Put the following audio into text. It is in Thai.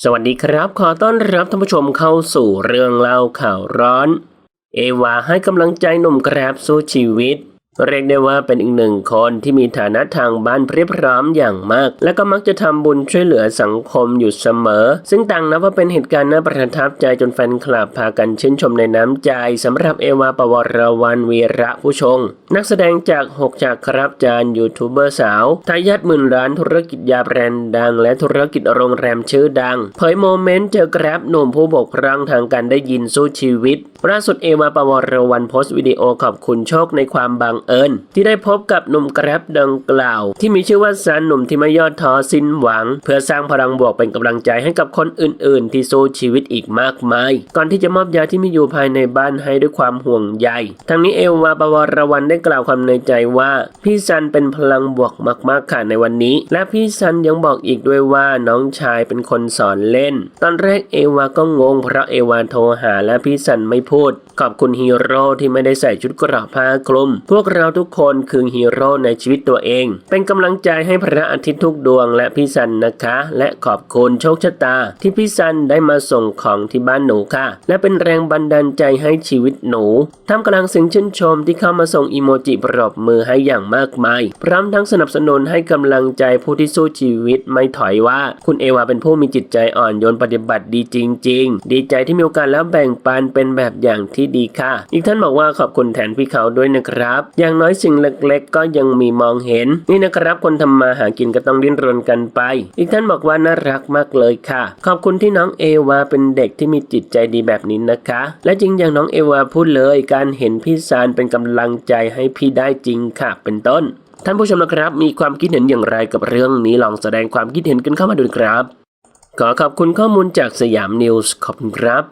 สวัสดีครับ ขอต้อนรับท่านผู้ชมเข้าสู่เรื่องเล่าข่าวร้อน เอวาให้กำลังใจหนุ่มแกร็บสู้ชีวิต เรียกได้ว่าเป็นอีกหนึ่งคนที่มีฐานะทางบ้านเพรียบพร้อมอย่างมาก และก็มักจะทำบุญช่วยเหลือสังคมอยู่เสมอ ซึ่งต่างนับว่าเป็นเหตุการณ์น่าประทับใจจนแฟนคลับพากันชื่นชมในน้ำใจสำหรับเอวาปวรวันวีระผู้ชง นักแสดงจากหกจากครับจานยูทูบเบอร์สาวทายาทหมื่นร้านธุรกิจยาแบรนด์ดัง และธุรกิจโรงแรมชื่อดังเผยโมเมนต์เจอแกร็บหนุ่มผู้บกพร่องทางการได้ยินสู้ชีวิตล่าสุดเอวาปวรวันโพสต์วิดีโอขอบคุณโชคในความบังเอิญที่ได้พบกับหนุ่มแกร็บดังกล่าว ที่มีชื่อว่าซันหนุ่มที่ไม่ย่อท้อสิ้นหวัง เพื่อสร้างพลังบวกเป็นกำลังใจให้กับคนอื่น ๆ ที่สู้ชีวิตอีกมากมาย ก่อนที่จะมอบยาที่มีอยู่ภายในบ้านให้ด้วยความห่วงใยทั้งนี้เอวาปวรวันได้กล่าวความในใจว่า พี่ซันเป็นพลังบวกมาก ๆ ค่ะในวันนี้ และพี่ซันยังบอกอีกด้วยว่าน้องชายเป็นคนสอนเล่น ตอนแรกเอวาก็งงเพราะเอวาโทรหาและพี่ซันไม่พูด ขอบคุณฮีโร่ที่ไม่ได้ใส่ชุดกราะผ้าคลุม พวกเราทุกคนคือฮีโร่ในชีวิตตัวเอง เป็นกำลังใจให้พระอาทิตย์ทุกดวงและพี่ซันนะคะ และขอบคุณโชคชะตา ที่พี่ซันได้มาส่งของที่บ้านหนูค่ะ และเป็นแรงบันดาลใจให้ชีวิตหนูท่ามกลางเสียงชื่นชมที่เข้ามาส่งอีโมจิปรบมือให้อย่างมากมาย พร้อมทั้งสนับสนุนให้กำลังใจผู้ที่สู้ชีวิตไม่ถอยว่า คุณเอวาเป็นผู้มีจิตใจอ่อนโยนปฏิบัติดีจริง ๆ ดีใจที่มีโอกาสแล้วแบ่งปันเป็นแบบอย่างที่ดีค่ะ อีกท่านบอกว่าขอบคุณแทนพี่เขาด้วยนะครับอย่างน้อยสิ่งเล็กๆ ก็ยังมีมองเห็น นี่นะครับคนทำมาหากินก็ต้องดิ้นรนกันไป อีกท่านบอกว่าน่ารักมากเลยค่ะ ขอบคุณที่น้องเอวาเป็นเด็กที่มีจิตใจดีแบบนี้นะคะ และจริงอย่างน้องเอวาพูดเลย การเห็นพี่ซานเป็นกำลังใจให้พี่ได้จริงค่ะ เป็นต้น ท่านผู้ชมนะครับ มีความคิดเห็นอย่างไรกับเรื่องนี้ลองแสดงความคิดเห็นกันเข้ามาดูครับ ขอขอบคุณข้อมูลจากสยามนิวส์ขอบคุณครับ